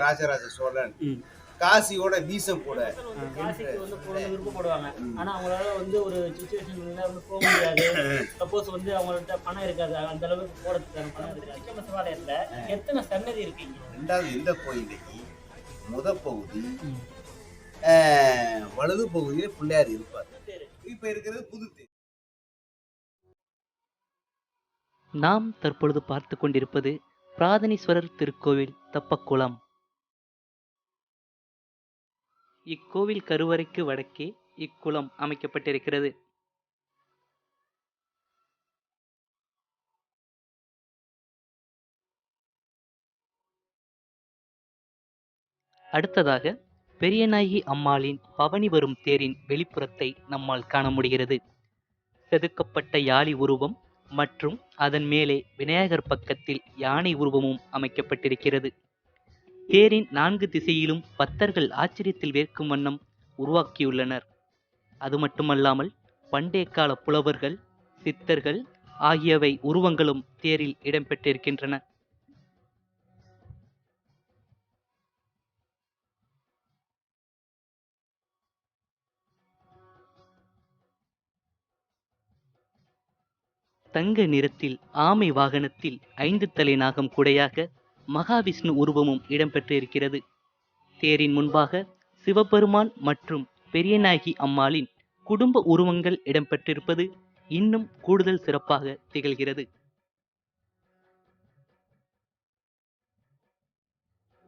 ராஜராஜ சோழன். காசியோட வீசம் கூட. காசிக்கு வந்து போகணும்னு விருப்பப்படுவாங்க. ஆனா அவங்களால வந்து ஒரு சுச்சுவேஷன் வந்து போக முடியாது. சப்போஸ் வந்து அவங்கள்ட்ட பணம் இருக்காது. அந்த அளவுக்கு போறதுக்கான பணம் இருக்காது. சிக்கன சிவாலயத்துல எத்தனை சன்னதி இருக்கீங்க ரெண்டாவது இந்த கோயிலுக்கு முத பகுதி ஆஹ், வலது பகுதியில பிள்ளையார் இருப்பார். இப்ப இருக்கிறது புது நாம் தற்பொழுது பார்த்து கொண்டிருப்பது பிராதனீஸ்வரர் திருக்கோவில் தப்பக்குளம். இக்கோவில் கருவறைக்கு வடக்கே இக்குளம் அமைக்கப்பட்டிருக்கிறது. அடுத்ததாக பெரியநாயகி அம்மாளின் பவனி வரும் தேரின் வெளிப்புறத்தை நம்மால் காண முடிகிறது. செதுக்கப்பட்ட யாழி உருவம் மற்றும் அதன் மேலே விநாயகர் பக்கத்தில் யானை உருவமும் அமைக்கப்பட்டிருக்கிறது. தேரின் நான்கு திசையிலும் பக்தர்கள் ஆச்சரியத்தில் வேர்க்கும் வண்ணம் உருவாக்கியுள்ளனர். அது மட்டுமல்லாமல் பண்டைய கால புலவர்கள் சித்தர்கள் ஆகியவை உருவங்களும் தேரில் இடம்பெற்றிருக்கின்றன. தங்க நிறத்தில் ஆமை வாகனத்தில் ஐந்து தலை நாகம் குடையாக மகாவிஷ்ணு உருவமும் இடம்பெற்றிருக்கிறது. தேரின் முன்பாக சிவபெருமான் மற்றும் பெரியநாயகி அம்மாளின் குடும்ப உருவங்கள் இடம்பெற்றிருப்பது இன்னும் கூடுதல் சிறப்பாக திகழ்கிறது.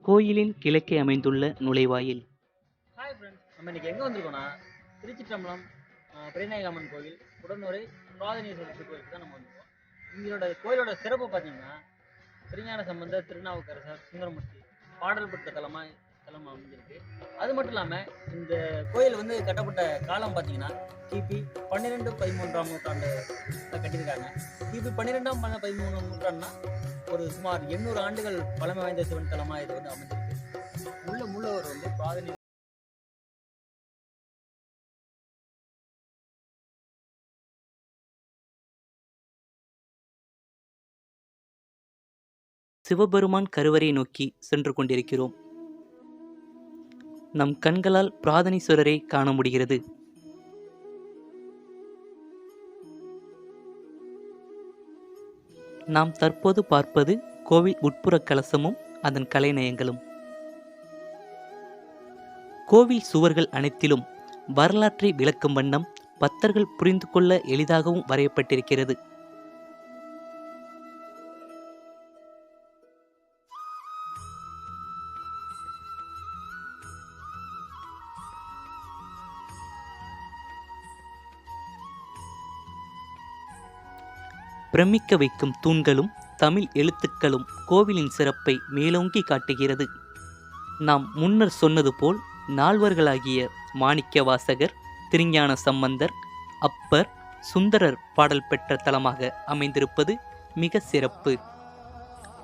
கோயிலின் கிழக்கே அமைந்துள்ள நுழைவாயில். ஹாய் ஃப்ரெண்ட்ஸ் நம்ம இன்னைக்கு எங்க வந்திருக்கோம்னா திருச்சிற்றம்பலம் ஆஹ், அம்மன் கோயில் உடனுரை பிராதனீஸ்வரர் கோயிலுக்கு தான் நம்ம வந்திருக்கோம். இங்களோட கோயிலோட சிறப்பு பார்த்தீங்கன்னா திருஞான சம்பந்தர் திருநாவுக்கரசர் சுந்தரமூர்த்தி பாடல் பெற்ற தலமா தலமா அமைஞ்சிருக்கு. அது மட்டும் இல்லாம இந்த கோயில் வந்து கட்டப்பட்ட காலம் பார்த்தீங்கன்னா கிபி பன்னிரெண்டு பதிமூன்றாம் நூற்றாண்டு கட்டியிருக்காங்க. கிபி பன்னிரெண்டாம் பன்ன பதிமூணாம் நூற்றாண்டுனா ஒரு சுமார் எண்ணூறு ஆண்டுகள் பழமை வாய்ந்த சிவன் தலமா இது வந்து அமைஞ்சிருக்கு. உள்ள மூலவர் வந்து பிராதனி சிவபெருமான் கருவறை நோக்கி சென்று கொண்டிருக்கிறோம். நம் கண்களால் பிராதனீஸ்வரரை காண முடிகிறது. நாம் தற்போது பார்ப்பது கோவில் உட்புற கலசமும் அதன் கலைநயங்களும். கோவில் சுவர்கள் அனைத்திலும் வரலாற்றை விளக்கும் வண்ணம் பக்தர்கள் புரிந்து கொள்ள எளிதாகவும் வரையப்பட்டிருக்கிறது. பிரமிக்க வைக்கும் தூண்களும் தமிழ் எழுத்துக்களும் கோவிலின் சிறப்பை மேலோங்கி காட்டுகிறது. நாம் முன்னர் சொன்னது போல் நால்வர்களாகிய மாணிக்க வாசகர் திருஞான சம்பந்தர் அப்பர் சுந்தரர் பாடல் பெற்ற தலமாக அமைந்திருப்பது மிக சிறப்பு.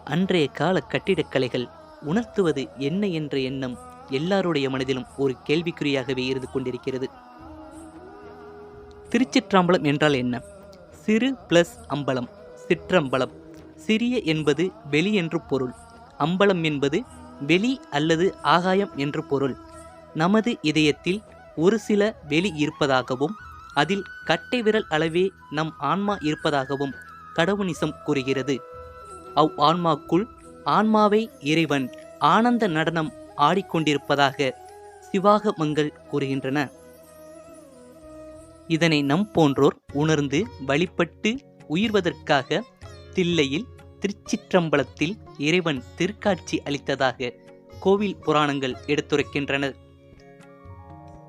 அன்றைய கால கட்டிடக்கலைகள் உணர்த்துவது என்ன என்ற எண்ணம் எல்லாருடைய மனதிலும் ஒரு கேள்விக்குறியாகவே இருந்து கொண்டிருக்கிறது. திருச்சிற்றம்பலம் என்றால் என்ன? சிறு பிளஸ் அம்பலம் சிற்றம்பலம். சிறிய என்பது வெளி என்று பொருள். அம்பலம் என்பது வெளி அல்லது ஆகாயம் என்று பொருள். நமது இதயத்தில் ஒரு சில வெளி இருப்பதாகவும் அதில் கட்டை விரல் அளவே நம் ஆன்மா இருப்பதாகவும் கடவுனிசம் கூறுகிறது. அவ் ஆன்மாக்குள் ஆன்மாவை இறைவன் ஆனந்த நடனம் ஆடிக்கொண்டிருப்பதாக சிவாகமங்கள் கூறுகின்றன. இதனை நம் போன்றோர் உணர்ந்து வழிபட்டு உயிர்வதற்காக தில்லையில் திருச்சிற்றம்பலத்தில் இறைவன் திருக்காட்சி அளித்ததாக கோவில் புராணங்கள் எடுத்துரைக்கின்றன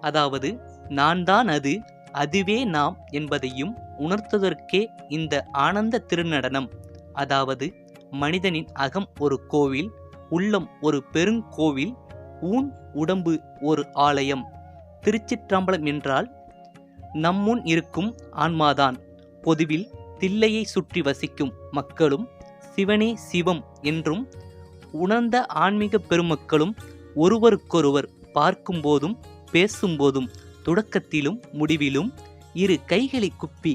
அதாவது நான் தான் அது அதுவே நாம் என்பதையும் உணர்த்துவதற்கே இந்த ஆனந்த திருநடனம். அதாவது மனிதனின் அகம் ஒரு கோவில் உள்ளம் ஒரு பெருங்கோவில் ஊன் உடம்பு ஒரு ஆலயம். திருச்சிற்றம்பலம் என்றால் நம்முன் இருக்கும் ஆன்மாதான். பொதுவில் தில்லையை சுற்றி வசிக்கும் மக்களும் சிவனே சிவம் என்றும் உணர்ந்த ஆன்மீக பெருமக்களும் ஒருவருக்கொருவர் பார்க்கும்போதும் பேசும்போதும் தொடக்கத்திலும் முடிவிலும் இரு கைகளை குப்பி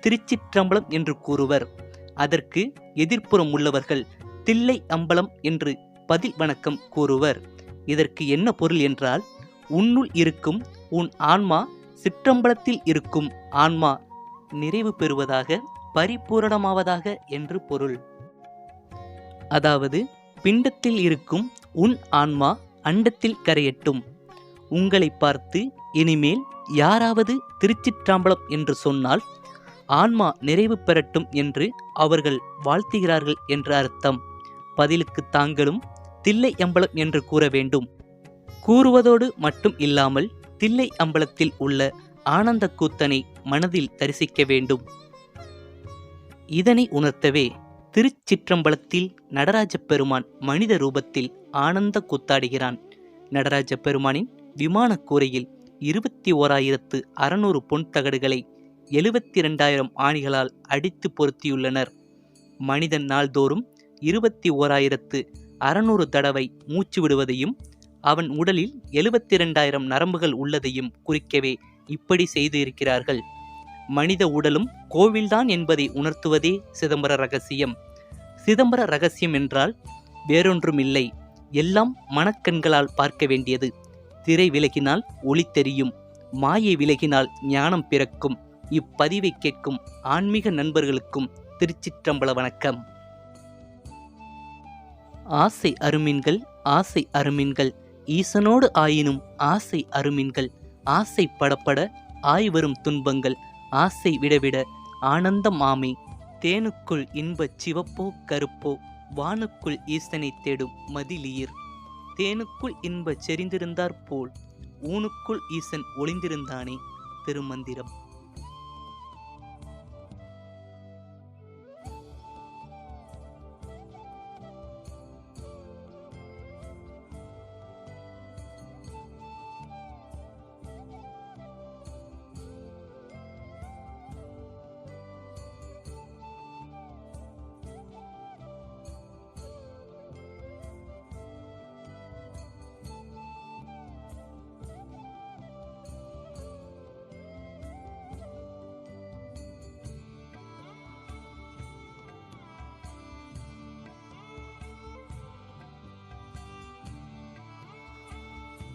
திருச்சிற்றம்பலம் என்று கூறுவர். அதற்கு எதிர்ப்புறம் உள்ளவர்கள் தில்லை அம்பலம் என்று பதில் வணக்கம் கூறுவர். இதற்கு என்ன பொருள் என்றால் உன்னுள் இருக்கும் உன் ஆன்மா சிற்றம்பலத்தில் இருக்கும் ஆன்மா நிறைவு பெறுவதாக பரிபூரணமாவதாக என்று பொருள். அதாவது பிண்டத்தில் இருக்கும் உன் ஆன்மா அண்டத்தில் கரையட்டும். உங்களை பார்த்து இனிமேல் யாராவது திருச்சிற்றாம்பலம் என்று சொன்னால் ஆன்மா நிறைவு பெறட்டும் என்று அவர்கள் வாழ்த்துகிறார்கள் என்று அர்த்தம். பதிலுக்கு தாங்களும் தில்லை அம்பலம் என்று கூற வேண்டும். கூறுவதோடு மட்டும் இல்லாமல் தில்லை அம்பலத்தில் உள்ள ஆனந்த கூத்தனை மனதில் தரிசிக்க வேண்டும். இதனை உணர்த்தவே திருச்சிற்றம்பலத்தில் நடராஜ பெருமான் மனித ரூபத்தில் ஆனந்த கூத்தாடுகிறான். நடராஜ பெருமானின் விமான கூரையில் இருபத்தி ஓராயிரத்து அறநூறு பொன் தகடுகளை எழுபத்தி இரண்டாயிரம் ஆணிகளால் அடித்து பொருத்தியுள்ளனர். மனிதன் நாள்தோறும் இருபத்தி ஓராயிரத்து அறநூறு தடவை மூச்சு விடுவதையும் அவன் உடலில் எழுபத்தி இரண்டாயிரம் நரம்புகள் உள்ளதையும் குறிக்கவே இப்படி செய்து இருக்கிறார்கள் மனித உடலும் கோவில்தான் என்பதை உணர்த்துவதே சிதம்பர ரகசியம். சிதம்பர ரகசியம் என்றால் வேறொன்றும் இல்லை எல்லாம் மனக்கண்களால் பார்க்க வேண்டியது. திரை விலகினால் ஒளி தெரியும் மாயை விலகினால் ஞானம் பிறக்கும் இப்பதிவை கேட்கும் ஆன்மீக நண்பர்களுக்கும் திருச்சிற்றம்பல வணக்கம். ஆசை அருமின்கள் ஆசை அருமின்கள் ஈசனோடு ஆயினும் ஆசை அருமின்கள். ஆசை படப்பட ஆய்வரும் துன்பங்கள். ஆசை விடவிட ஆனந்தம் மாமே தேனுக்குள் இன்பச் சிவப்போ கருப்போ வானுக்குள் ஈசனை தேடும் மதிலீர். தேனுக்குள் இன்பச் செறிந்திருந்தாற் போல் ஊனுக்குள் ஈசன் ஒளிந்திருந்தானே திருமந்திரம்.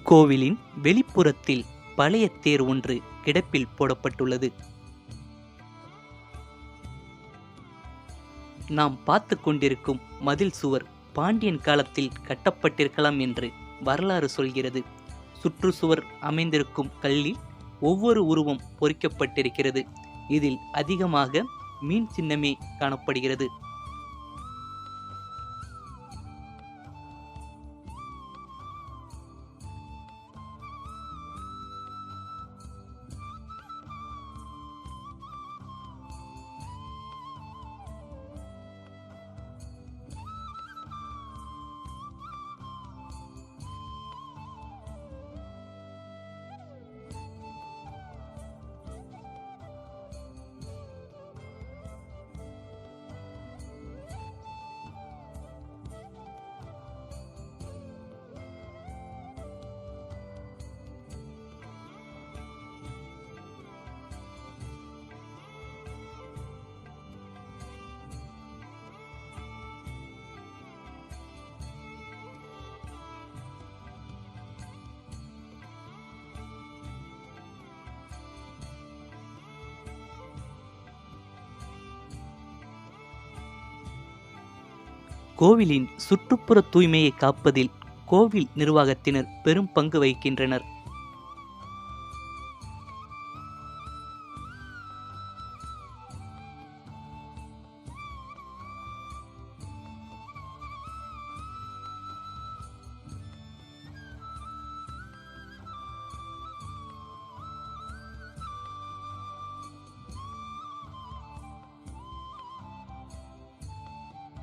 கோவிலின் வெளிப்புறத்தில் பழைய தேர் ஒன்று கிடப்பில் போடப்பட்டுள்ளது. நாம் பார்த்து கொண்டிருக்கும் மதில் சுவர் பாண்டியன் காலத்தில் கட்டப்பட்டிருக்கலாம் என்று வரலாறு சொல்கிறது. சுற்றுச்சுவர் அமைந்திருக்கும் கல்லில் ஒவ்வொரு உருவம் பொறிக்கப்பட்டிருக்கிறது. இதில் அதிகமாக மீன் சின்னமே காணப்படுகிறது. கோவிலின் சுற்றுப்புற தூய்மையை காப்பதில் கோவில் நிர்வாகத்தினர் பெரும் பங்கு வகிக்கின்றனர்.